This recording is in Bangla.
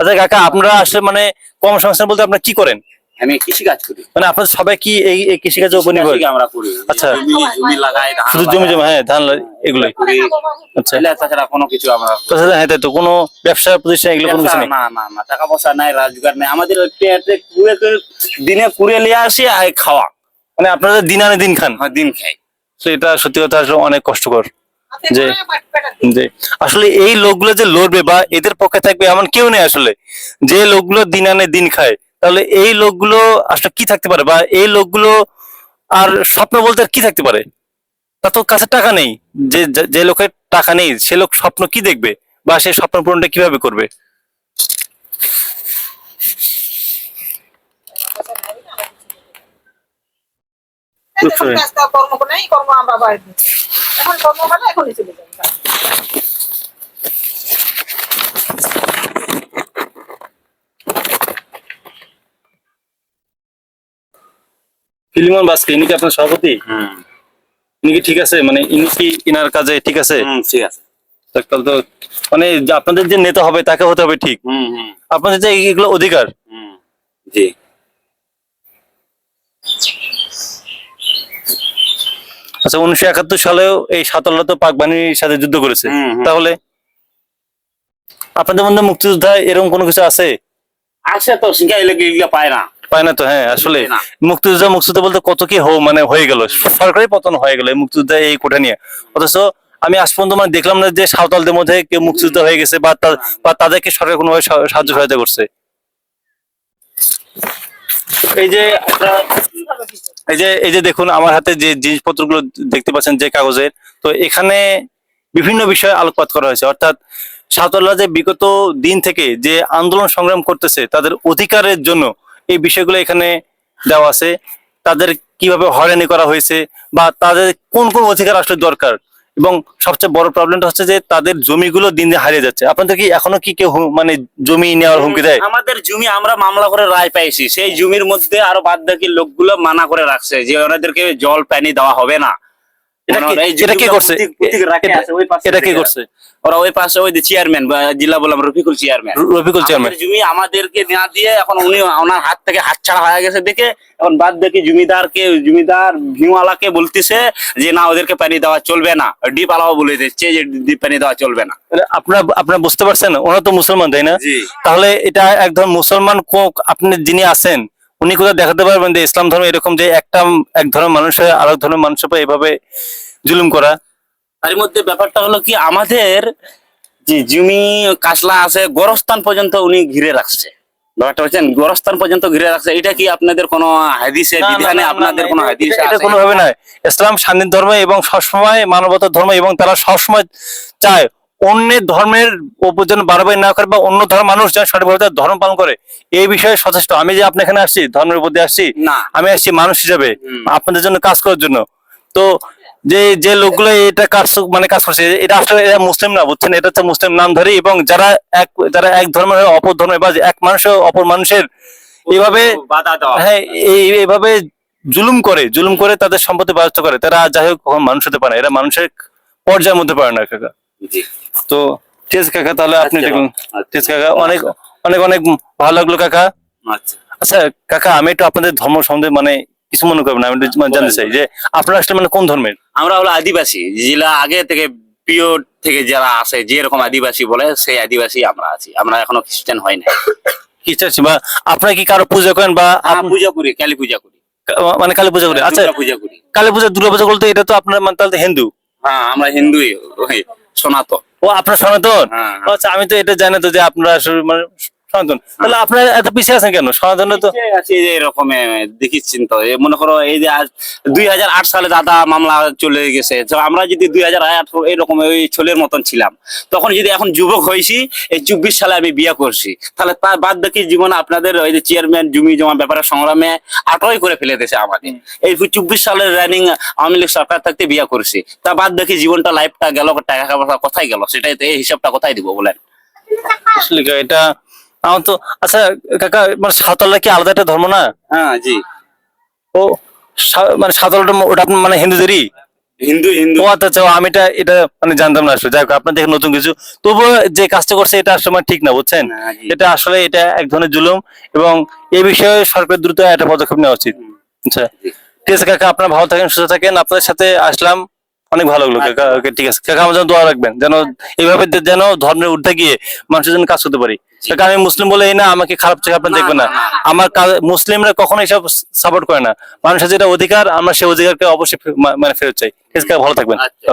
আচ্ছা কাকা আপনারা আসলে মানে কর্মসংস্থান বলতে আপনারা কি করেন? আমি কৃষি কাজ করি। মানে আপনারা সবাই কি এই উপর নির্ভর? আমরা করি। আচ্ছা। জমি জমি লাগাই ধান শুধু জমি লাগাই, হ্যাঁ ধান এগুলোই। আচ্ছা। তাছাড়া কোনো কিছু আমরা তাছাড়া হ্যাঁ তো কোনো ব্যবসা প্রতিষ্ঠান এগুলো কোনো কিছু না না না টাকা পয়সা নাই রোজগার নাই। আমাদের পেটে কুড়ে দিনে কুড়ে নিয়ে আসি আর খাওয়া। মানে আপনারা দিন আনে দিন খান? আমার দিন খাই। তো এটা সত্যি কথা আসলে অনেক কষ্টকর। আসলে এই লোকগুলো যে লড়বে বা এদের পক্ষে থাকবে এমন কেউ নেই আসলে। যে লোকগুলো দিন আনে দিন খায় তাহলে এই লোকগুলো আসলে কি থাকতে পারে বা এই লোকগুলো আর স্বপ্ন বলতে আর কি থাকতে পারে? তার তো কাছে টাকা নেই। যে- যে লোকের টাকা নেই সে লোক স্বপ্ন কি দেখবে বা সে স্বপ্ন পূরণটা কীভাবে করবে এই দেখুন রাস্তা কর্ম নেই কর্ম আমরা বাড়ি এখন কর্ম হলে এখনই চলে যাবে ফিলিমন বাসকে ইনি কি আপনার সভাপতি? হুম। ইনি কি ঠিক আছে? মানে ইনি কি ইনার কাজে ঠিক আছে? ঠিক আছে। তো মানে আপনাদের যে নেতা হবে তাকে হতে হবে ঠিক। হুম হুম। আপনাদের যে এগুলো অধিকার? হুম জি। আচ্ছা উনিশশো একাত্তর সালেও এই সাতাল্লা তো পাক বাহিনীর সাথে যুদ্ধ করেছে। তাহলে আপনাদের মধ্যে মুক্তিযোদ্ধা এরকম কোনো কিছু আছে? আছে তো পায় না। পায় না তো হ্যাঁ আসলে মুক্তিযোদ্ধা মুক্তিযোদ্ধা বলতে কত কি হো মানে হয়ে গেল সরকারি পতন হয়ে গেল মুক্তিযোদ্ধা এই কোঠা নিয়ে। অথচ আমি আজ পর্যন্ত মানে দেখলাম না যে সাঁওতালদের মধ্যে কেউ মুক্তিযোদ্ধা হয়ে গেছে বা বা তাদেরকে সরকার কোনোভাবে সাহায্য সহায়তা করছে। এই যে আপনারা এই যে এই যে দেখুন, আমার হাতে যে জিনিসপত্রগুলো দেখতে পাচ্ছেন যে কাগজের তো এখানে বিভিন্ন বিষয়ে আলোকপাত করা হয়েছে। অর্থাৎ সাঁওতালরা যে বিগত দিন থেকে যে আন্দোলন সংগ্রাম করতেছে, তাদের অধিকারের জন্য এই বিষয়গুলো এখানে দেওয়া আছে। তাদের কীভাবে হয়রানি করা হয়েছে বা তাদের কোন কোন অধিকার আসলে দরকার এবং সবচেয়ে বড় প্রবলেমটা হচ্ছে যে তাদের জমিগুলো দিন দিন হারিয়ে যাচ্ছে। আপনাদের কি এখনও কি কেউ মানে জমি নেওয়ার হুমকি দেয়? আমাদের জমি আমরা মামলা করে রায় পাইছি। সেই জমির মধ্যে আরও বাদ বাকি লোকগুলো মানা করে রাখছে যে ওনাদেরকে জল পানি দেওয়া হবে না। এটা কি- করছে? এটা- কে করছে? ওরা ওই পাশে ওই চেয়ারম্যান বা বললাম রফিকুল চেয়ারম্যান রফিকুল চেয়ারম্যান জমি আমাদেরকে না দিয়ে এখন উনি ওনার হাত থেকে হাত ছাড়া হয়ে গেছে দেখে এখন বাদ দেখি জমিদারকে জমিদার বলতেছে যে না ওদেরকে পানি দেওয়া চলবে না। ডিপ আলাও বলে দিচ্ছে যে ডিপ পানি দেওয়া চলবে না। আপনার আপনারা আপনারা বুঝতে পারছেন? ওরা তো মুসলমান তাই না? তাহলে এটা একদম মুসলমান কোক আপনি যিনি আছেন উনি কোথাও দেখাতে পারবেন যে ইসলাম ধর্ম এরকম যে একটা এক ধরনের মানুষ হয়ে আরেক ধর্মের মানুষের উপর এভাবে জুলুম করা। তার মধ্যে ব্যাপারটা হলো কি আমাদের যে জমি কাসলা আছে গরস্থান পর্যন্ত উনি ঘিরে রাখছে। ব্যাপারটা হচ্ছেন গোরস্থান পর্যন্ত ঘিরে রাখছে। এটা কি আপনাদের কোনো হাদিসে বিধানে আপনাদের কোনো হাদিস এটা কোনোভাবে নয়। ইসলাম শান্তির ধর্ম এবং সবসময় মানবতার ধর্ম এবং তারা সবসময় চায় অন্যের ধর্মের উপর যেন বাড়াবাড়ি না করে বা অন্য ধর্ম মানুষ যেন সঠিকভাবে তার ধর্ম পালন করে এই বিষয়ে সচেষ্ট। আমি যে আপনি এখানে আসছি ধর্মের উপর দিয়ে আসছি আমি আসছি মানুষ হিসাবে আপনাদের জন্য কাজ করার জন্য। তো যে যে লোকগুলো এটা কাজ মানে কাজ করছে এটা আসলে এরা মুসলিম না বুঝছেন? এটা হচ্ছে মুসলিম নাম ধরে এবং যারা এক যারা এক ধর্মের অপর ধর্মের বা এক মানুষ অপর মানুষের এইভাবে হ্যাঁ। এই এইভাবে জুলুম করে জুলুম করে তাদের সম্পত্তি বাজত করে। তারা যাই হোক মানুষ হতে পারে না। এরা মানুষের পর্যায়ের মধ্যে পারে না কাকা তো আছে কাকা তাহলে আপনি আচ্ছা, দেখুন আচ্ছা। ঠিক কাকা অনেক অনেক অনেক ভালো লাগল কাকা। আচ্ছা। আচ্ছা কাকা আমি একটু আপনাদের ধর্ম সম্বন্ধে মানে কিছু মনে করবেন আমি মানে জানতে চাই যে আপনারা আসলে মানে কোন ধর্মের? আমরা হলো আদিবাসী জেলা আগে থেকে পিওর থেকে যারা আসে যে রকম আদিবাসী বলে সেই আদিবাসী আমরা আছি। আমরা এখনও খ্রিস্টান হয় না খ্রিস্টান বা আপনারা কি কারও পূজা করেন বা পূজা করি কালী পূজা করি। মানে কালী পূজা করি আচ্ছা। পূজা করি। কালী পূজা দুর্গা পূজা বলতে এটা তো আপনার মানে তাহলে হিন্দু। হ্যাঁ আমরা হিন্দুই সনাতন ও আপনার সনাতন হ্যাঁ, আচ্ছা আমি তো এটা জানি তো যে আপনারা মানে সনাতন। তাহলে আপনারা এত পিছিয়ে আছেন কেন? সনাতন তো আছি এরকম দেখিচ্ছেন তো। মনে করো এই যে আজ দুই হাজার আট সালে দাদা মামলা চলে গেছে। তো আমরা যদি দুই হাজার আট এরকম ওই ছোলের মতন ছিলাম তখন যদি এখন যুবক হয়েছি এই চব্বিশ সালে আমি বিয়ে করছি। তাহলে তার বাদ বাকি জীবনে আপনাদের ওই যে চেয়ারম্যান জমি জমা ব্যাপারে সংগ্রামে আটই করে ফেলে দিয়েছে আমাদের এই চব্বিশ সালের রানিং আওয়ামী লীগ সরকার থাকতে বিয়ে করছি। তা বাদ বাকি জীবনটা লাইফটা গেল টাকা পয়সা কোথায় গেল। সেটাই তো এই হিসাবটা কোথায় দিব বলেন? এটা আমার তো আচ্ছা কাকা মানে সাঁওতালরা কি আলাদা একটা ধর্ম না? হ্যাঁ জি। ও মানে সাঁওতালটা ওটা আপনার মানে হিন্দুদেরই? হিন্দু হিন্দু। আচ্ছা আচ্ছা, আমি এটা এটা মানে জানতাম না আসলে। যাই হোক আপনার দেখে নতুন কিছু। তবুও যে কাজটা করছে এটা আসলে মানে ঠিক না বুঝছেন? এটা আসলে এটা এক ধরনের জুলুম এবং এই বিষয়ে সরকার দ্রুত একটা পদক্ষেপ নেওয়া উচিত। আচ্ছা ঠিক আছে কাকা আপনার ভালো থাকেন সুস্থ থাকেন। আপনাদের সাথে আসলাম। অনেক ভালো লাগল কাকা। ওকে ঠিক আছে। কাকা আমার জন্য দোয়া রাখবেন যেন এইভাবে যেন ধর্মের ঊর্ধ্বে গিয়ে মানুষের জন্য কাজ করতে পারি। কাকা আমি মুসলিম বলে এই না আমাকে খারাপ চোখে আপনার না, দেখবেন না। আমার মুসলিমরা কখনো এসব সাপোর্ট করে না। মানুষের যেটা অধিকার আমরা সেই অধিকারকে অবশ্যই মানে ফেরত চাই। ঠিক আছে ভালো থাকবেন। আচ্ছা।